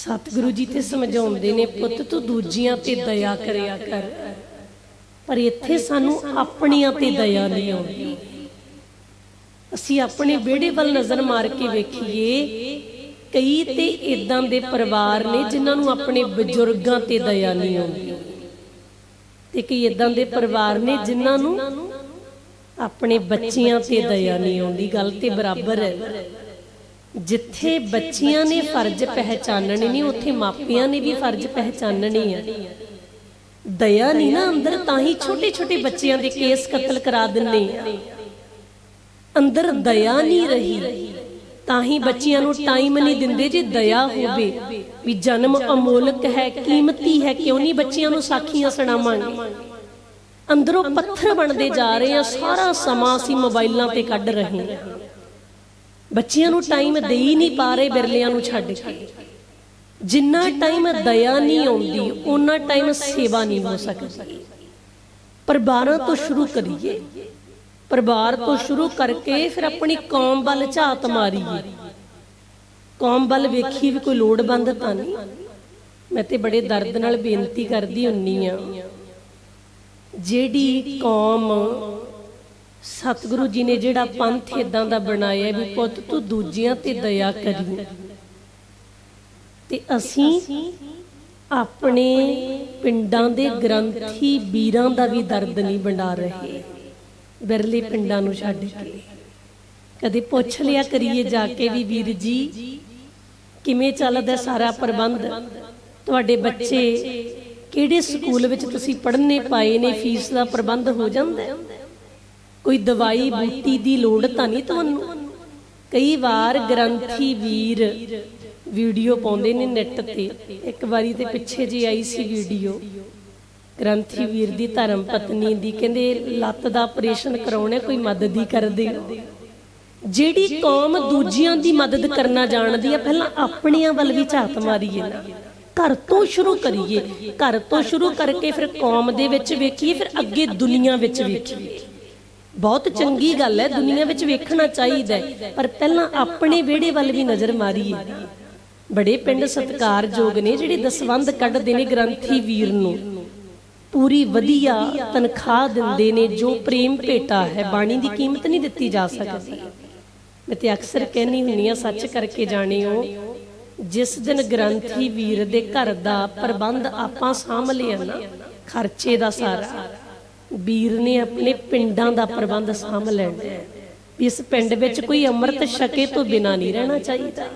ਸਤਿਗੁਰੂ ਜੀ ਤੇ ਸਮਝਾਉਂਦੇ ਨੇ ਪੁੱਤ, ਤੂੰ ਦੂਜੀਆਂ ਤੇ ਦਇਆ ਕਰਿਆ ਕਰ। ਪਰ ਇੱਥੇ ਸਾਨੂੰ ਆਪਣੀਆਂ ਤੇ ਦਇਆ ਨਹੀਂ ਆਉਂਦੀ। ਅਸੀਂ ਆਪਣੇ ਵਿਹੜੇ ਵੱਲ ਨਜ਼ਰ ਮਾਰ ਕੇ ਵੇਖੀਏ, ਕਈ ਤੇ ਇਦਾਂ ਦੇ ਪਰਿਵਾਰ ਨੇ ਜਿਨ੍ਹਾਂ ਨੂੰ ਆਪਣੇ ਬਜ਼ੁਰਗਾਂ ਤੇ ਦਇਆ ਨਹੀਂ ਆਉਂਦੀ। ਤੇ ਕਈ ਇਦਾਂ ਦੇ ਪਰਿਵਾਰ ਨੇ ਜਿਨ੍ਹਾਂ ਨੂੰ ਆਪਣੇ ਬੱਚਿਆਂ ਤੇ ਦਇਆ ਨਹੀਂ ਆਉਂਦੀ। ਗੱਲ ਤੇ ਬਰਾਬਰ ਹੈ। ਜਿੱਥੇ ਬੱਚਿਆਂ ਨੇ ਫਰਜ਼ ਪਹਿਚਾਨਣੇ ਨਹੀਂ ਉੱਥੇ ਮਾਪਿਆਂ ਨੇ ਵੀ ਫਰਜ਼ ਪਹਿਚਾਨਣੇ ਆ। ਦਇਆ ਨਹੀਂ ਨਾ ਅੰਦਰ, ਤਾਂ ਹੀ ਛੋਟੇ ਛੋਟੇ ਬੱਚਿਆਂ ਦੇ ਕੇਸ ਕਤਲ ਕਰਾ ਦਿੰਨੇ ਅੰਦਰ ਦਇਆ ਨਹੀਂ ਰਹੀ, ਤਾਂ ਹੀ ਬੱਚਿਆਂ ਨੂੰ ਟਾਈਮ ਨਹੀਂ ਦਿੰਦੇ ਜੇ ਦਇਆ ਹੋਵੇ। ਵੀ ਜਨਮ ਅਮੋਲਕ ਹੈ, ਕੀਮਤੀ ਹੈ, ਕਿਉਂ ਨਹੀਂ ਬੱਚਿਆਂ ਨੂੰ ਸਾਖੀਆਂ ਸੁਣਾਵਾਂਗੇ? ਅੰਦਰੋਂ ਪੱਥਰ ਬਣਦੇ ਜਾ ਰਹੇ ਆ, ਸਾਰਾ ਸਮਾਂ ਅਸੀਂ ਮੋਬਾਈਲਾਂ ਤੇ ਕੱਢ ਰਹੇ ਹਾਂ ਬੱਚਿਆਂ ਨੂੰ ਟਾਈਮ ਦੇ ਹੀ ਨਹੀਂ ਪਾ ਰਹੇ ਬਿਰਲਿਆਂ ਨੂੰ ਛੱਡ ਕੇ। ਜਿੰਨਾ ਟਾਈਮ ਦਇਆ ਨਹੀਂ ਆਉਂਦੀ ਉਹਨਾਂ ਟਾਈਮ ਸੇਵਾ ਨਹੀਂ ਹੋ ਸਕਦੀ। ਪਰਿਵਾਰਾਂ ਤੋਂ ਸ਼ੁਰੂ ਕਰੀਏ। ਪਰਿਵਾਰ ਤੋਂ ਸ਼ੁਰੂ ਕਰਕੇ ਫਿਰ ਆਪਣੀ ਕੌਮ ਵੱਲ ਝਾਤ ਮਾਰੀਏ। ਕੌਮ ਵੱਲ ਵੇਖੀ ਵੀ ਕੋਈ ਲੋੜਵੰਦ ਤਾਂ ਨਹੀਂ। ਮੈਂ ਤੇ ਬੜੇ ਦਰਦ ਨਾਲ ਬੇਨਤੀ ਕਰਦੀ ਹੁੰਨੀ ਆ। ਜਿਹੜੀ ਕੌਮ ਸਤਿਗੁਰੂ ਜੀ ਨੇ ਜਿਹੜਾ ਪੰਥ ਇਦਾਂ ਦਾ ਬਣਾਇਆ ਵੀ ਪੁੱਤ, ਤੂੰ ਦੂਜਿਆਂ ਤੇ ਦਇਆ ਕਰੀ। ਤੇ ਅਸੀਂ ਆਪਣੇ ਪਿੰਡਾਂ ਦੇ ਗ੍ਰੰਥੀ ਵੀਰਾਂ ਦਾ ਵੀ ਦਰਦ ਨਹੀਂ ਵੰਡਾ ਰਹੇ। ਬਿਰਲੇ ਪਿੰਡਾਂ ਨੂੰ ਛੱਡ ਕੇ। ਕਦੇ ਪੁੱਛ ਲਿਆ ਕਰੀਏ ਜਾ ਕੇ ਵੀ ਵੀਰ ਜੀ, ਕਿਵੇਂ ਚੱਲਦਾ ਸਾਰਾ ਪ੍ਰਬੰਧ? ਤੁਹਾਡੇ ਬੱਚੇ ਕਿਹੜੇ ਸਕੂਲ ਵਿੱਚ ਤੁਸੀਂ ਪੜ੍ਹਨੇ ਪਾਏ ਨੇ? ਫੀਸ ਦਾ ਪ੍ਰਬੰਧ ਹੋ ਜਾਂਦਾ ਹੈ? ਕੋਈ ਦਵਾਈ ਬੂਟੀ ਦੀ ਲੋੜ ਤਾਂ ਨਹੀਂ ਤੁਹਾਨੂੰ? ਕਈ ਵਾਰ ਗ੍ਰੰਥੀ ਵੀਰ ਵੀਡੀਓ ਪਾਉਂਦੇ ਨੇ ਨੈਟ ਤੇ। ਇੱਕ ਵਾਰੀ ਤੇ ਪਿੱਛੇ ਜੀ ਆਈ ਸੀ ਵੀਡੀਓ। ਗ੍ਰੰਥੀ ਵੀਰ ਦੀ ਧਰਮ ਪਤਨੀ ਦੀ ਕਹਿੰਦੇ, ਲੱਤ ਦਾ ਆਪਰੇਸ਼ਨ ਕਰਾਉਣਾ ਕੋਈ ਮਦਦ ਹੀ ਕਰਦੇ ਜਿਹੜੀ ਕੌਮ ਦੂਜਿਆਂ ਦੀ ਮਦਦ ਕਰਨਾ ਜਾਣਦੀ ਹੈ, ਪਹਿਲਾਂ ਆਪਣੀਆਂ ਵੱਲ ਵੀ ਝਾਤ ਮਾਰੀਏ ਨਾ। ਘਰ ਤੋਂ ਸ਼ੁਰੂ ਕਰੀਏ। ਘਰ ਤੋਂ ਸ਼ੁਰੂ ਕਰਕੇ ਫਿਰ ਕੌਮ ਦੇ ਵਿੱਚ ਵੇਖੀਏ, ਫਿਰ ਅੱਗੇ ਦੁਨੀਆ ਵਿੱਚ ਵੇਖੀਏ। ਬਹੁਤ ਚੰਗੀ ਗੱਲ ਹੈ ਦੁਨੀਆ ਵਿੱਚ ਵੇਖਣਾ ਚਾਹੀਦਾ ਹੈ। ਪਰ ਪਹਿਲਾਂ ਆਪਣੇ ਵਿਹੜੇ ਵੱਲ ਵੀ ਨਜ਼ਰ ਮਾਰੀਏ। ਬੜੇ ਪਿੰਡ ਸਤਿਕਾਰਯੋਗ ਨੇ ਜਿਹੜੇ ਦਸਵੰਦ ਕੱਢਦੇ ਨੇ ਗ੍ਰੰਥੀ ਵੀਰ ਨੂੰ। ਪੂਰੀ ਵਧੀਆ ਤਨਖਾਹ ਦਿੰਦੇ ਨੇ ਜੋ ਪ੍ਰੇਮ ਭੇਟਾ ਹੈ ਬਾਣੀ ਦੀ ਕੀਮਤ ਨਹੀਂ ਦਿੱਤੀ ਜਾ ਸਕਦੀ। ਮੈਂ ਤੇ ਅਕਸਰ ਕਹਿਨੀ ਹੁੰਨੀ ਆ ਸੱਚ ਕਰਕੇ ਜਾਣਿਓ ਜਿਸ ਦਿਨ ਗ੍ਰੰਥੀ ਵੀਰ ਦੇ ਘਰ ਦਾ ਪ੍ਰਬੰਧ ਆਪਾਂ ਸਾਂਭ ਲਿਆ ਨਾ ਖਰਚੇ ਦਾ ਸਾਰਾ। ਵੀਰ ਨੇ ਆਪਣੇ ਪਿੰਡਾਂ ਦਾ ਪ੍ਰਬੰਧ ਸਾਂਭ ਲੈਣਾ ਇਸ ਪਿੰਡ ਵਿੱਚ ਕੋਈ ਅੰਮ੍ਰਿਤ ਛਕੇ ਤੋਂ ਬਿਨਾ ਨਹੀਂ ਰਹਿਣਾ ਚਾਹੀਦਾ।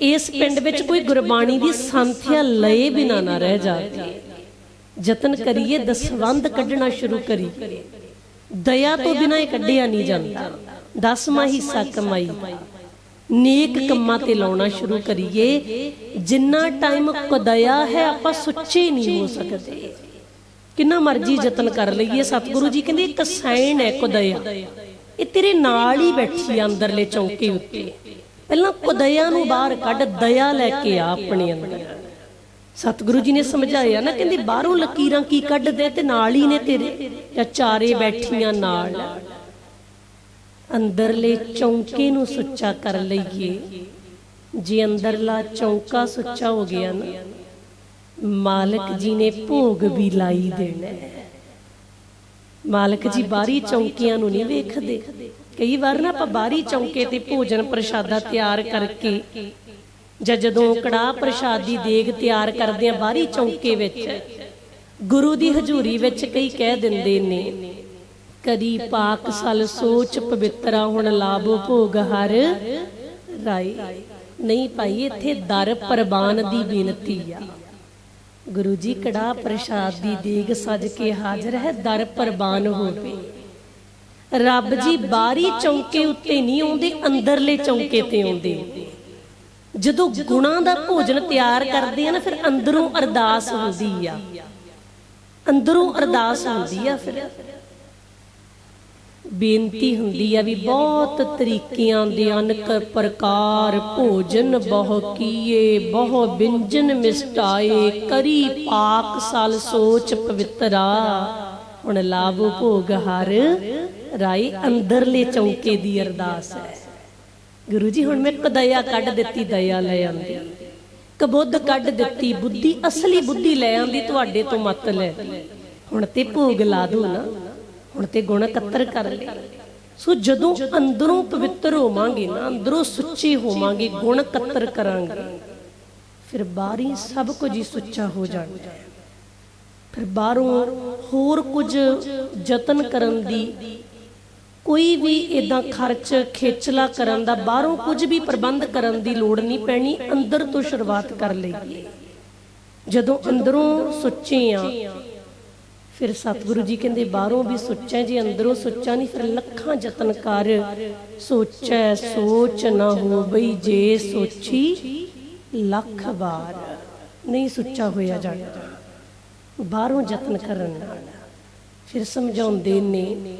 ਇਸ ਪਿੰਡ ਵਿੱਚ ਕੋਈ ਗੁਰਬਾਣੀ ਦੀ ਸੰਥਿਆ ਲਏ ਬਿਨਾ ਨਾ ਰਹਿ ਜਾਵੇ। ਯਤਨ ਕਰੀਏ ਦਸਵੰਦ ਕੱਢਣਾ ਸ਼ੁਰੂ ਕਰੀਏ। ਦਇਆ ਤੋਂ ਬਿਨਾ ਇਹ ਕੱਢਿਆ ਨਹੀਂ ਜਾਂਦਾ। ਦਸਵਾਂ ਹਿੱਸਾ ਕਮਾਈ। ਨੇਕ ਕੰਮਾਂ ਤੇ ਲਾਉਣਾ ਸ਼ੁਰੂ ਕਰੀਏ। ਜਿੰਨਾ ਟਾਈਮ ਕਦਇਆ ਹੈ, ਆਪਾਂ ਸੁੱਚੇ ਨਹੀਂ ਹੋ ਸਕਦੇ। ਕਿੰਨਾ ਮਰਜ਼ੀ ਯਤਨ ਕਰ ਲਈਏ ਸਤਿਗੁਰੂ ਜੀ, ਕਹਿੰਦੇ ਇੱਕ ਸੈਣ ਹੈ ਕਦਇਆ। ਇਹ ਤੇਰੇ ਨਾਲ ਹੀ ਬੈਠੀ ਆ ਅੰਦਰਲੇ ਚੌਂਕੇ ਉੱਤੇ। ਪਹਿਲਾਂ ਕਦਇਆ ਨੂੰ ਬਾਹਰ ਕੱਢ, ਦਇਆ ਲੈ ਕੇ ਆ ਆਪਣੇ ਅੰਦਰ। ਸਤਿਗੁਰੂ ਜੀ ਨੇ ਸਮਝਾਇਆ ਨਾ, ਕਹਿੰਦੇ ਬਾਹਰੋਂ ਲਕੀਰਾਂ ਕੀ ਕੱਢਦੇ ਤੇ ਨਾਲ ਹੀ ਨੇ ਤੇਰੇ, ਜਾਂ ਚਾਰੇ ਬੈਠੀਆਂ ਨਾਲ। ਅੰਦਰਲੇ ਚੌਂਕੇ ਨੂੰ ਸੁੱਚਾ ਕਰ ਲਈਏ। ਜੇ ਅੰਦਰਲਾ ਚੌਂਕਾ ਸੁੱਚਾ ਹੋ ਗਿਆ ਨਾ ਮਾਲਕ ਜੀ ਨੇ ਭੋਗ ਵੀ ਲਾਈ ਦੇਣਾ। ਮਾਲਕ ਜੀ ਬਾਹਰੀ ਚੌਂਕਿਆਂ ਨੂੰ ਨਹੀਂ ਵੇਖਦੇ। ਕਈ ਵਾਰ ਨਾ ਆਪਾਂ ਬਾਹਰੀ ਚੌਂਕੇ ਤੇ ਭੋਜਨ ਪ੍ਰਸ਼ਾਦਾ ਤਿਆਰ ਕਰਕੇ ਜਾਂ ਜਦੋਂ ਕੜਾਹ ਪ੍ਰਸ਼ਾਦ ਦੀ ਦੇਗ ਤਿਆਰ ਕਰਦੇ ਆ ਬਾਹਰੀ ਚੌਂਕੇ ਵਿੱਚ ਗੁਰੂ ਦੀ ਹਜ਼ੂਰੀ ਵਿੱਚ ਕਈ ਕਹਿ ਦਿੰਦੇ ਨੇ ਕਦੀ ਪਾਕ ਸਲ ਸੋਚ ਪਵਿੱਤਰਾ ਹੁਣ ਲਾਭੋ ਭੋਗ ਹਰ ਰਾਈ ਨਹੀਂ ਭਾਈ ਇੱਥੇ ਦਰ ਪ੍ਰਬਾਨ ਦੀ ਬੇਨਤੀ ਆ। ਗੁਰੂ ਜੀ ਕੜਾ ਪ੍ਰਸ਼ਾਦ ਦੀ ਦੇਗ ਸਜ ਕੇ ਹਾਜ਼ਰ ਹੈ, ਦਰ ਪ੍ਰਬਾਨ ਹੋਵੇ। ਰੱਬ ਜੀ ਬਾਹਰੀ ਚੌਂਕੇ ਉੱਤੇ ਨਹੀਂ ਆਉਂਦੇ, ਅੰਦਰਲੇ ਚੌਂਕੇ ਤੇ ਆਉਂਦੇ। ਜਦੋਂ ਗੁਣਾ ਦਾ ਭੋਜਨ ਤਿਆਰ ਕਰਦੇ ਆ ਨਾ, ਫਿਰ ਅੰਦਰੋਂ ਅਰਦਾਸ ਹੁੰਦੀ ਆ। ਅੰਦਰੋਂ ਅਰਦਾਸ ਹੁੰਦੀ ਆ, ਫਿਰ ਬੇਨਤੀ ਹੁੰਦੀ ਆ ਵੀ ਬਹੁਤ ਤਰੀਕਿਆਂ ਦੇ ਅਨਕ ਪ੍ਰਕਾਰ ਭੋਜਨ ਬਹੁ ਕੀਏ, ਬਹੁ ਬਿੰਜਨ ਮਿਸਟਾਏ, ਕਰੀ ਪਾਕ ਸਲ ਸੋਚ ਪਵਿੱਤਰਾ। ਹੁਣ ਲਾਭ ਭੋਗ ਹਰ ਰਾਈ ਅੰਦਰਲੇ ਚੌਂਕੇ ਦੀ ਅਰਦਾਸ ਹੈ। ਗੁਰੂ ਜੀ, ਹੁਣ ਮੈਂ ਕਦਇਆ ਕੱਢ ਦਿੱਤੀ, ਦਇਆ ਲੈ ਆਂਦੀ। ਕਬੁੱਧ ਕੱਢ ਦਿੱਤੀ, ਬੁੱਧੀ, ਅਸਲੀ ਬੁੱਧੀ ਲੈ ਆਂਦੀ, ਤੁਹਾਡੇ ਤੋਂ ਮਤ ਲੈ। ਹੁਣ ਤੇ ਭੋਗ ਲਾ ਦੋ ਨਾ। ਹੁਣ ਤੇ ਗੁਣ ਇਕੱਤਰ ਕਰ ਲੈ ਸੋ ਜਦੋਂ ਅੰਦਰੋਂ ਪਵਿੱਤਰ ਹੋਵਾਂਗੇ ਨਾ, ਅੰਦਰੋਂ ਸੁੱਚੇ ਹੋਵਾਂਗੇ, ਗੁਣ ਇਕੱਤਰ ਕਰਾਂਗੇ, ਫਿਰ ਬਾਹਰੀ ਸਭ ਕੁਝ ਹੀ ਸੁੱਚਾ ਹੋ ਜਾਂਦਾ ਹੈ। ਫਿਰ ਬਾਹਰੋਂ ਹੋਰ ਕੁਝ ਯਤਨ ਕਰਨ ਦੀ, ਕੋਈ ਵੀ ਇਦਾਂ ਖਰਚ, ਖੇਚਲਾ ਕਰਨ ਦਾ, ਬਾਹਰੋਂ ਕੁਝ ਵੀ ਪ੍ਰਬੰਧ ਕਰਨ ਦੀ ਲੋੜ ਨਹੀਂ ਪੈਣੀ, ਅੰਦਰ ਤੋਂ ਸ਼ੁਰੂਆਤ ਕਰ ਲਈਏ। ਜਦੋਂ ਅੰਦਰੋਂ ਸੁੱਚੇ ਆ ਫਿਰ ਸਤਿਗੁਰੂ ਜੀ ਕਹਿੰਦੇ, ਬਾਹਰੋਂ ਵੀ ਸੁੱਚਾ ਜੇ, ਅੰਦਰੋਂ ਸੁੱਚਾ ਨਹੀਂ, ਫਿਰ ਲੱਖਾਂ ਯਤਨ ਕਰ। ਸੋਚੈ, ਸੋਚ ਨਾ ਹੋ ਬਈ ਜੇ ਸੋਚੀ ਲੱਖ ਵਾਰ। ਨਹੀਂ ਸੁੱਚਾ ਹੋਇਆ ਜਾਣਾ। ਬਾਹਰੋਂ ਯਤਨ ਕਰਨ ਨਾਲ। ਫਿਰ ਸਮਝਾਉਂਦੇ ਨੇ,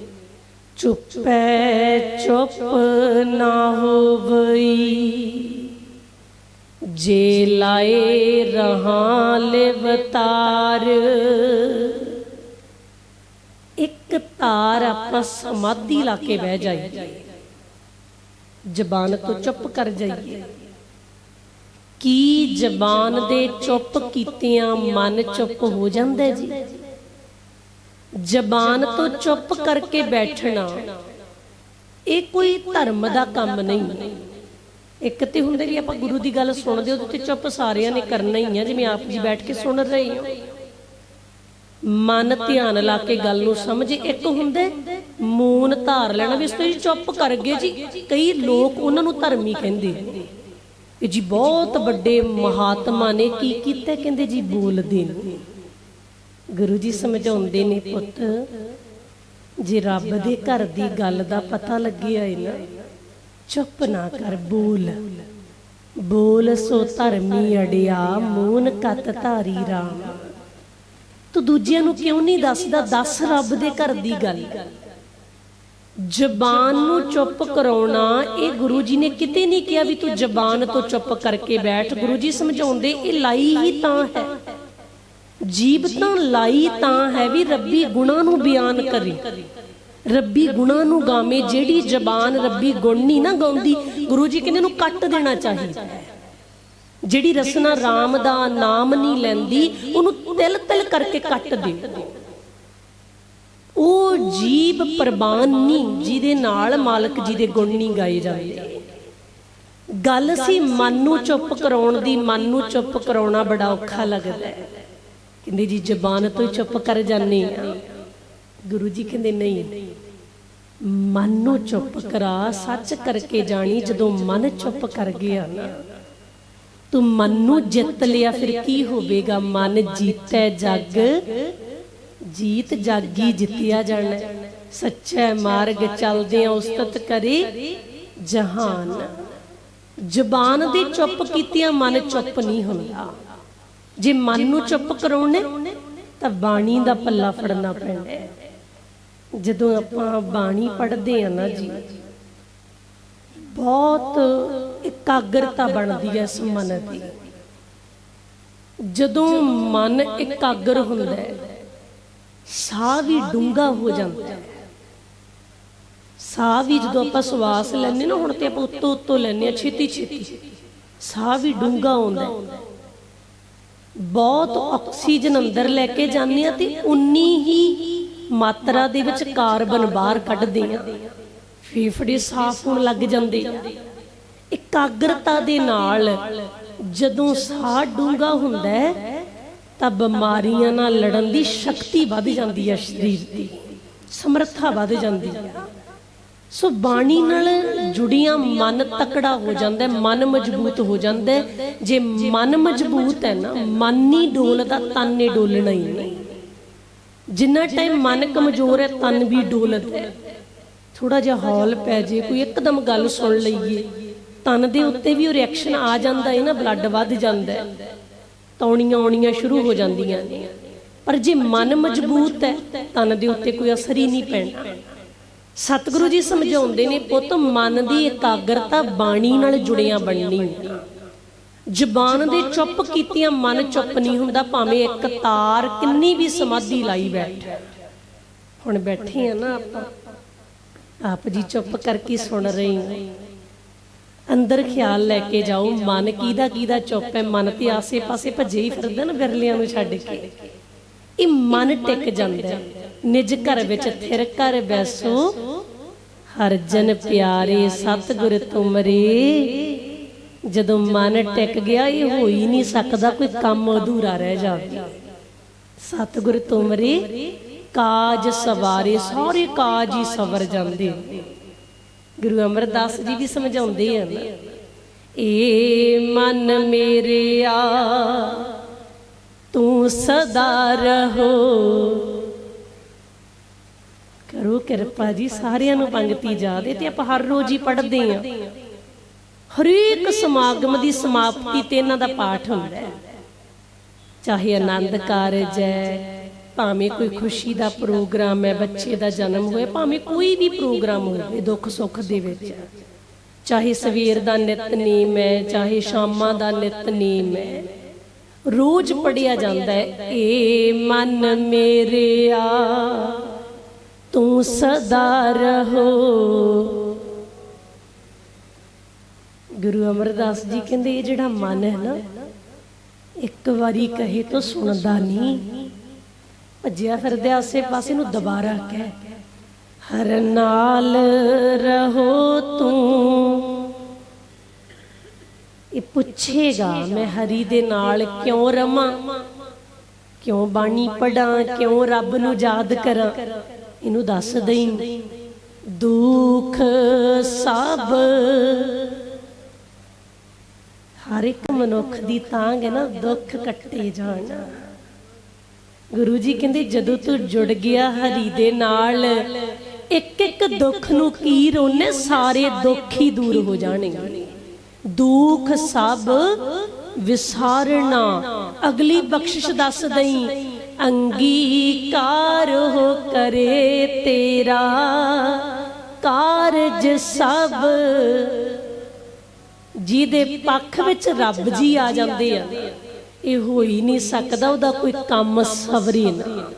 ਚੁੱਪੈ, ਚੁੱਪ ਨਾ ਹੋਵਈ। ਜੇ ਲਾਏ ਰਹਾ ਲਿਵਤਾਰ। ਇੱਕ ਤਾਰ ਆਪਾਂ ਸਮਾਧੀ ਲਾ ਕੇ ਬਹਿ ਜਾਈਏ। ਜ਼ਬਾਨ ਤੋਂ ਚੁੱਪ ਕਰ ਜਾਈਏ। ਕੀ ਜ਼ਬਾਨ ਦੇ ਚੁੱਪ ਕੀਤਿਆਂ ਮਨ ਚੁੱਪ ਹੋ ਜਾਂਦਾ ਜੀ? ਜ਼ਬਾਨ ਤੋਂ ਚੁੱਪ ਕਰਕੇ ਬੈਠਣਾ, ਇਹ ਕੋਈ ਧਰਮ ਦਾ ਕੰਮ ਨਹੀਂ। ਇੱਕ ਤੇ ਹੁੰਦੇ ਵੀ ਆਪਾਂ ਗੁਰੂ ਦੀ ਗੱਲ ਸੁਣਦੇ ਉਹਦੇ ਤੇ ਚੁੱਪ ਸਾਰਿਆਂ ਨੇ ਕਰਨਾ ਹੀ ਆ, ਜਿਵੇਂ ਆਪ ਜੀ ਬੈਠ ਕੇ ਸੁਣ ਰਹੇ ਹੋ। ਮਨ ਧਿਆਨ ਲਾ ਕੇ ਗੱਲ ਨੂੰ ਸਮਝ, ਇੱਕ ਹੁੰਦਾ ਮੂਨ ਧਾਰ ਲੈਣਾ ਵੀ ਇਸ ਤੋਂ ਚੁੱਪ ਕਰ ਗਏ ਜੀ। ਕਈ ਲੋਕ ਉਹਨਾਂ ਨੂੰ ਧਰਮੀ ਕਹਿੰਦੇ। ਕਿ ਜੀ ਬਹੁਤ ਵੱਡੇ ਮਹਾਤਮਾ ਨੇ ਕੀ ਕੀਤਾ ਕਹਿੰਦੇ ਜੀ ਬੋਲਦੇ ਨੇ। ਗੁਰੂ ਜੀ ਸਮਝਾਉਂਦੇ ਨੇ ਪੁੱਤ, ਜੇ ਰੱਬ ਦੇ ਘਰ ਦੀ ਗੱਲ ਦਾ ਪਤਾ ਲੱਗਿਆ ਹੈ ਨਾ, ਚੁੱਪ ਨਾ ਕਰ ਬੋਲ। ਬੋਲ ਸੋ ਧਰਮੀ ਅੜਿਆ, ਮੂਨ ਕਤ ਧਾਰੀ ਰਾਮ। ਤੂੰ ਦੂਜਿਆਂ ਨੂੰ ਕਿਉਂ ਨਹੀਂ ਦੱਸਦਾ? ਦੱਸ ਰੱਬ ਦੇ ਘਰ ਦੀ ਗੱਲ। ਜ਼ਬਾਨ ਨੂੰ ਚੁੱਪ ਕਰਾਉਣਾ, ਇਹ ਗੁਰੂ ਜੀ ਨੇ ਕਿਤੇ ਨਹੀਂ ਕਿਹਾ ਵੀ ਤੂੰ ਜ਼ਬਾਨ ਤੋਂ ਚੁੱਪ ਕਰਕੇ ਬੈਠ। ਗੁਰੂ ਜੀ ਸਮਝਾਉਂਦੇ, ਇਹ ਲਾਈ ਹੀ ਤਾਂ ਹੈ। ਜੀਬ ਤਾਂ ਲਾਈ ਤਾਂ ਹੈ ਵੀ ਰੱਬੀ ਗੁਣਾ ਨੂੰ ਬਿਆਨ ਕਰੇ। ਰੱਬੀ ਗੁਣਾ ਨੂੰ ਗਾਵੇਂ, ਜਿਹੜੀ ਜ਼ਬਾਨ ਰੱਬੀ ਗੁਣ ਨਹੀਂ ਨਾ ਗਾਉਂਦੀ, ਗੁਰੂ ਜੀ ਕਹਿੰਦੇ ਨੂੰ ਕੱਟ ਦੇਣਾ ਚਾਹੀਦਾ ਜਿਹੜੀ ਰਸਨਾ RAM ਦਾ ਨਾਮ ਨਹੀਂ ਲੈਂਦੀ ਉਹਨੂੰ ਤਿਲ ਤਿਲ ਕਰਕੇ ਕੱਟ ਦਿਓ। ਉਹ ਜੀਬ ਪ੍ਰਬਾਨ ਨਹੀਂ ਜਿਹਦੇ ਨਾਲ ਮਾਲਕ ਜੀ ਦੇ ਗੁਣ ਨਹੀਂ ਗਾਏ ਜਾਂਦੇ। ਗੱਲ ਸੀ ਮਨ ਨੂੰ ਚੁੱਪ ਕਰਾਉਣ ਦੀ ਮਨ ਨੂੰ ਚੁੱਪ ਕਰਾਉਣਾ ਬੜਾ ਔਖਾ ਲੱਗਦਾ ਹੈ। ਕਹਿੰਦੇ ਜੀ ਜ਼ਬਾਨ ਤੋਂ ਚੁੱਪ ਕਰ ਜਾਂਦੇ ਆ ਗੁਰੂ ਜੀ ਕਹਿੰਦੇ ਨਹੀਂ ਮਨ ਨੂੰ ਚੁੱਪ ਕਰਾ ਸੱਚ ਕਰਕੇ ਜਾਣੀ ਜਦੋਂ ਮਨ ਚੁੱਪ ਕਰ ਗਿਆ ਨਾ। ਤੂੰ ਮਨ ਨੂੰ ਜਿੱਤ ਲਿਆ, ਫਿਰ ਕੀ ਹੋਵੇਗਾ? ਮਨ ਜੀਤੈ ਜਗ, ਜੀਤ ਜਾਗੀ ਜਿੱਤਿਆ ਜਾਣਾ। ਸੱਚੇ ਮਾਰਗ ਚੱਲਦਿਆਂ ਉਸਤਤ ਕਰੇ ਜਹਾਨ। ਜ਼ਬਾਨ ਦੀ ਚੁੱਪ ਕੀਤਿਆਂ ਮਨ ਚੁੱਪ ਨਹੀਂ ਹੁੰਦਾ। ਜੇ ਮਨ ਨੂੰ ਚੁੱਪ ਕਰਾਉਣਾ, ਤਾਂ ਬਾਣੀ ਦਾ ਪੱਲਾ ਫੜਨਾ ਪੈਂਦਾ। ਜਦੋਂ ਆਪਾਂ ਬਾਣੀ ਪੜ੍ਹਦੇ ਆ ਨਾ ਜੀ ਬਹੁਤ ਇਕਾਗਰਤਾ ਬਣਦੀ ਹੈ ਇਸ ਮਨ ਦੀ। ਜਦੋਂ ਮਨ ਇਕਾਗਰ ਹੁੰਦਾ ਹੈ, ਸਾਹ ਵੀ ਡੂੰਘਾ ਹੋ ਜਾਂਦਾ ਹੈ। ਸਾਹ ਵੀ ਜਦੋਂ ਆਪਾਂ ਸਵਾਸ ਲੈਂਦੇ ਨਾ, ਹੁਣ ਤੇ ਆਪਾਂ ਉੱਤੋਂ ਉੱਤੋਂ ਲੈਂਦੇ ਆ ਛੇਤੀ ਛੇਤੀ, ਸਾਹ ਵੀ ਡੂੰਘਾ ਆਉਂਦਾ ਬਹੁਤ ਆਕਸੀਜਨ ਅੰਦਰ ਲੈ ਕੇ ਜਾਂਦੇ ਆ ਤੇ ਉਨੀ ਹੀ ਮਾਤਰਾ ਦੇ ਵਿੱਚ ਕਾਰਬਨ ਬਾਹਰ ਕੱਢਦੇ ਆ ਫੇਫੜੇ ਸਾਫ਼ ਹੋਣ ਲੱਗ ਜਾਂਦੇ। ਇਕਾਗਰਤਾ ਦੇ ਨਾਲ ਜਦੋਂ ਸਾਹ ਡੂੰਘਾ ਹੁੰਦਾ ਹੈ, ਤਾਂ ਬਿਮਾਰੀਆਂ ਨਾਲ ਲੜਨ ਦੀ ਸ਼ਕਤੀ ਵੱਧ ਜਾਂਦੀ ਹੈ ਸਰੀਰ ਦੀ, ਸਮਰੱਥਾ ਵੱਧ ਜਾਂਦੀ ਹੈ। ਸੋ ਬਾਣੀ ਨਾਲ ਜੁੜੀਆਂ ਮਨ ਤਕੜਾ ਹੋ ਜਾਂਦਾ ਹੈ, ਮਨ ਮਜ਼ਬੂਤ ਹੋ ਜਾਂਦਾ ਹੈ। ਜੇ ਮਨ ਮਜ਼ਬੂਤ ਹੈ ਨਾ, ਮਨ ਨਹੀਂ ਡੋਲਦਾ, ਤਨ ਨੇ ਡੋਲਣਾ ਹੀ ਨਹੀਂ। ਜਿੰਨਾ ਟਾਈਮ ਮਨ ਕਮਜ਼ੋਰ ਹੈ, ਤਨ ਵੀ ਡੋਲਦਾ ਹੈ। ਥੋੜਾ ਜਿਹਾ ਹੌਲ ਪੈ ਜੇ, ਕੋਈ ਇੱਕਦਮ ਗੱਲ ਸੁਣ ਲਈਏ, ਤਨ ਦੇ ਉੱਤੇ ਵੀ ਉਹ ਰਿਐਕਸ਼ਨ ਆ ਜਾਂਦਾ ਹੈ ਨਾ ਬਲੱਡ ਵੱਧ ਜਾਂਦਾ ਹੈ ਤੌਣੀਆਂ ਆਉਣੀਆਂ ਸ਼ੁਰੂ ਹੋ ਜਾਂਦੀਆਂ ਨੇ। ਪਰ ਜੇ ਮਨ ਮਜ਼ਬੂਤ ਹੈ, ਤਨ ਦੇ ਉੱਤੇ ਕੋਈ ਅਸਰ ਹੀ ਨਹੀਂ ਪੈਣਾ। ਸਤਿਗੁਰੂ ਜੀ ਸਮਝਾਉਂਦੇ ਨੇ, ਪੁੱਤ, ਮਨ ਦੀ ਇਕਾਗਰਤਾ ਬਾਣੀ ਨਾਲ ਜੁੜਿਆਂ ਬਣਨੀ ਜ਼ਬਾਨ ਦੇ ਚੁੱਪ ਕੀਤੀਆਂ ਮਨ ਚੁੱਪ ਨਹੀਂ ਹੁੰਦਾ, ਭਾਵੇਂ ਇੱਕ ਤਾਰ ਕਿੰਨੀ ਵੀ ਸਮਾਧੀ ਲਾਈ ਬੈਠ। ਹੁਣ ਬੈਠੇ ਆ ਨਾ ਆਪਾਂ। ਆਪ ਜੀ ਚੁੱਪ ਕਰਕੇ ਸੁਣ ਰਹੀ ਹਾਂ। ਅੰਦਰ ਖਿਆਲ ਲੈ ਕੇ ਜਾਓ, ਮਨ ਕਿਹਦਾ ਕਿਹਦਾ ਚੁੱਪ ਹੈ, ਮਨ ਤੇ ਆਸੇ-ਪਾਸੇ ਭੱਜੇ ਹੀ ਫਿਰਦਾ ਨਾ ਬਿਰਲਿਆਂ ਨੂੰ ਛੱਡ ਕੇ। ਇਹ ਮਨ ਟਿਕ ਜਾਂਦਾ ਨਿਜ ਘਰ ਵਿੱਚ ਥਿਰ ਘਰ ਬੈਸੋ, ਹਰ ਜਨ ਪਿਆਰੇ ਸਤਿਗੁਰ ਤੁਮਰੇ। ਜਦੋਂ ਮਨ ਟਿਕ ਗਿਆ, ਇਹ ਹੋ ਹੀ ਨਹੀਂ ਸਕਦਾ ਕੋਈ ਕੰਮ ਅਧੂਰਾ ਰਹਿ ਜਾਵੇ। ਸਤਿਗੁਰ ਤੁਮਰੇ ਕਾਜ ਸਵਾਰੇ, ਸਾਰੇ ਕਾਜ ਹੀ ਸਵਰ ਜਾਂਦੇ। ਗੁਰੂ ਅਮਰਦਾਸ ਜੀ ਵੀ ਸਮਝਾਉਂਦੇ ਆ ਨਾ ਏ ਮਨ ਮੇਰਿਆ, ਤੂੰ ਸਦਾ ਰਹੋ। ਕਰੋ ਕਿਰਪਾ ਜੀ, ਸਾਰਿਆਂ ਨੂੰ ਪੰਗਤੀ ਯਾਦ ਹੈ ਤੇ ਆਪਾਂ ਹਰ ਰੋਜ਼ ਹੀ ਪੜ੍ਹਦੇ ਆ ਹਰੇਕ ਸਮਾਗਮ ਦੀ ਸਮਾਪਤੀ ਤੇ ਇਹਨਾਂ ਦਾ ਪਾਠ ਹੁੰਦਾ ਹੈ। ਚਾਹੇ ਆਨੰਦ ਕਾਰਜ ਹੈ ਭਾਵੇਂ ਕੋਈ ਖੁਸ਼ੀ ਦਾ ਪ੍ਰੋਗਰਾਮ ਹੈ, ਬੱਚੇ ਦਾ ਜਨਮ ਹੋਇਆ, ਭਾਵੇਂ ਕੋਈ ਵੀ ਪ੍ਰੋਗਰਾਮ ਹੋਵੇ, ਦੁੱਖ ਸੁੱਖ ਦੇ ਵਿੱਚ ਚਾਹੇ ਸਵੇਰ ਦਾ ਨਿਤਨੇਮ ਹੈ, ਚਾਹੇ ਸ਼ਾਮਾਂ ਦਾ ਨਿਤਨੇਮ ਹੈ, ਰੋਜ਼ ਪੜਿਆ ਜਾਂਦਾ ਹੈ, ਏ ਮਨ ਮੇਰਿਆ ਤੂੰ ਸਦਾ ਰਹੋ। ਗੁਰੂ ਅਮਰਦਾਸ ਜੀ ਕਹਿੰਦੇ, ਇਹ ਜਿਹੜਾ ਮਨ ਹੈ ਨਾ, ਇੱਕ ਵਾਰੀ ਕਹੇ ਤਾਂ ਸੁਣਦਾ ਨਹੀਂ। ਭੱਜਿਆ ਫਿਰਦੇ ਆਸੇ ਪਾਸੇ ਨੂੰ ਦੁਬਾਰਾ ਕਹਿ, ਹਰ ਨਾਲ ਰਹੋ ਤੂੰ। ਇਹ ਪੁੱਛੇਗਾ, ਮੈਂ ਹਰੀ ਦੇ ਨਾਲ ਕਿਉਂ ਰਵਾਂ? ਕਿਉਂ ਬਾਣੀ ਪੜਾਂ, ਕਿਉਂ ਰੱਬ ਨੂੰ ਯਾਦ ਕਰਾਂ? ਇਹਨੂੰ ਦੱਸ ਦਈ, ਦੁੱਖ ਸਭ। ਹਰ ਇੱਕ ਮਨੁੱਖ ਦੀ ਤਾਂਗ ਹੈ ਨਾ, ਦੁੱਖ ਕੱਟੇ ਜਾਣਾ। ਗੁਰੂ ਜੀ ਕਹਿੰਦੇ, ਜਦੋਂ ਤੂੰ ਜੁੜ ਗਿਆ ਹਰੀ ਦੇ ਨਾਲ ਇੱਕ ਇੱਕ ਦੁੱਖ ਨੂੰ ਕੀ ਰੋਨੇ ਸਾਰੇ ਦੁੱਖ ਹੀ ਦੂਰ ਹੋ ਜਾਣਗੇ ਦੁੱਖ ਸਭ ਵਿਸਾਰਨਾ। ਅਗਲੀ ਬਖਸ਼ਿਸ਼ ਦੱਸ ਦਈ, ਅੰਗੀਕਾਰ ਹੋ ਕਰੇ ਤੇਰਾ। ਕਾਰਜ ਸਭ ਜਿਹਦੇ ਪੱਖ ਵਿੱਚ ਰੱਬ ਜੀ ਆ ਜਾਂਦੇ ਆ। ਇਹ ਹੋ ਹੀ ਨਹੀਂ ਸਕਦਾ, ਉਹਦਾ ਕੋਈ ਕੰਮ ਸਵਰੇ ਨਾ।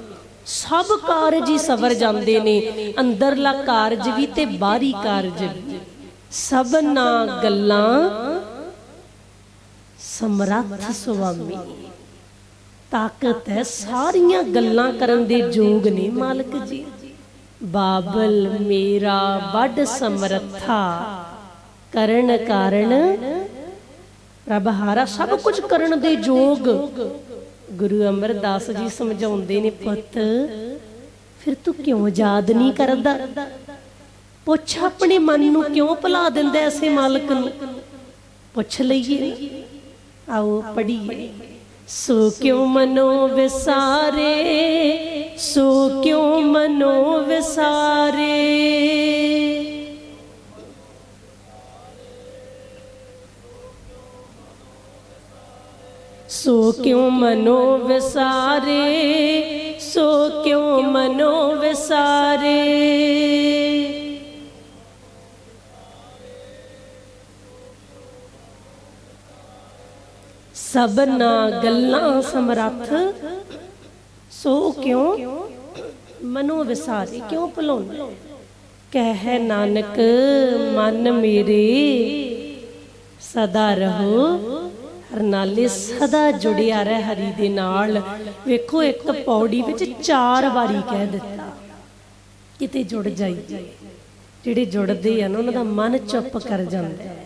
ਸਭ ਕਾਰਜ ਹੀ ਸਵਰ ਜਾਂਦੇ ਨੇ, ਅੰਦਰਲਾ ਕਾਰਜ ਵੀ ਤੇ ਬਾਹਰੀ ਕਾਰਜ ਵੀ। ਸਭਨਾ ਗੱਲਾਂ ਸਮਰੱਥ ਸੁਆਮੀ। ਤਾਕਤ ਹੈ, ਸਾਰੀਆਂ ਗੱਲਾਂ ਕਰਨ ਦੇ ਯੋਗ ਨੇ ਮਾਲਕ ਜੀ। ਬਾਬਲ ਮੇਰਾ ਵੱਡ ਸਮਰੱਥਾ, ਕਰਨ ਕਾਰਨ ਰੱਬ ਹਾਰਾ ਸਭ ਕੁਝ ਕਰਨ ਦੇ ਯੋਗ ਗੁਰੂ ਅਮਰਦਾਸ ਜੀ ਸਮਝਾਉਂਦੇ ਨੇ, ਪੁੱਤ, ਫਿਰ ਤੂੰ ਕਿਉਂ ਯਾਦ ਨਹੀਂ ਕਰਦਾ? ਪੁੱਛ ਆਪਣੇ ਮਨ ਨੂੰ ਕਿਉਂ ਭੁਲਾ ਦਿੰਦਾ ਐਸੇ ਮਾਲਕ ਨੂੰ? ਪੁੱਛ ਲਈਏ ਆਓ ਪੜੀਏ ਸੋ ਕਿਉਂ ਮਨੋ ਵਿਸਾਰੇ? ਸੋ ਕਿਉਂ ਮਨੋ ਵਿਸਾਰੇ? ਸੋ ਕਿਉ ਮਨੋ ਵਿਸਾਰੇ? ਸੋ ਕਿਉ ਮਨੋ ਵਿਸਾਰੇ? ਸਭਨਾ ਗੱਲਾਂ ਸਮਰੱਥ। ਸੋ ਕਿਉ ਮਨੋ ਵਿਸਾਰੇ ਕਿਉਂ ਭੁਲਾਉਣਾ ਕਹਿ ਨਾਨਕ, ਮਨ ਮੇਰੇ, ਸਦਾ ਰਹੋ। ਰਨਾਲੇ ਸਦਾ ਜੁੜਿਆ ਰਹਿ ਹਰੀ ਦੇ ਨਾਲ। ਵੇਖੋ, ਇੱਕ ਪੌੜੀ ਵਿੱਚ ਚਾਰ ਵਾਰੀ ਕਹਿ ਦਿੱਤਾ, ਕਿਤੇ ਜੁੜ ਜਾਈ ਜਿਹੜੇ ਜੁੜਦੇ ਆ ਨਾ ਉਹਨਾਂ ਦਾ ਮਨ ਚੁੱਪ ਕਰ ਜਾਂਦਾ ਹੈ।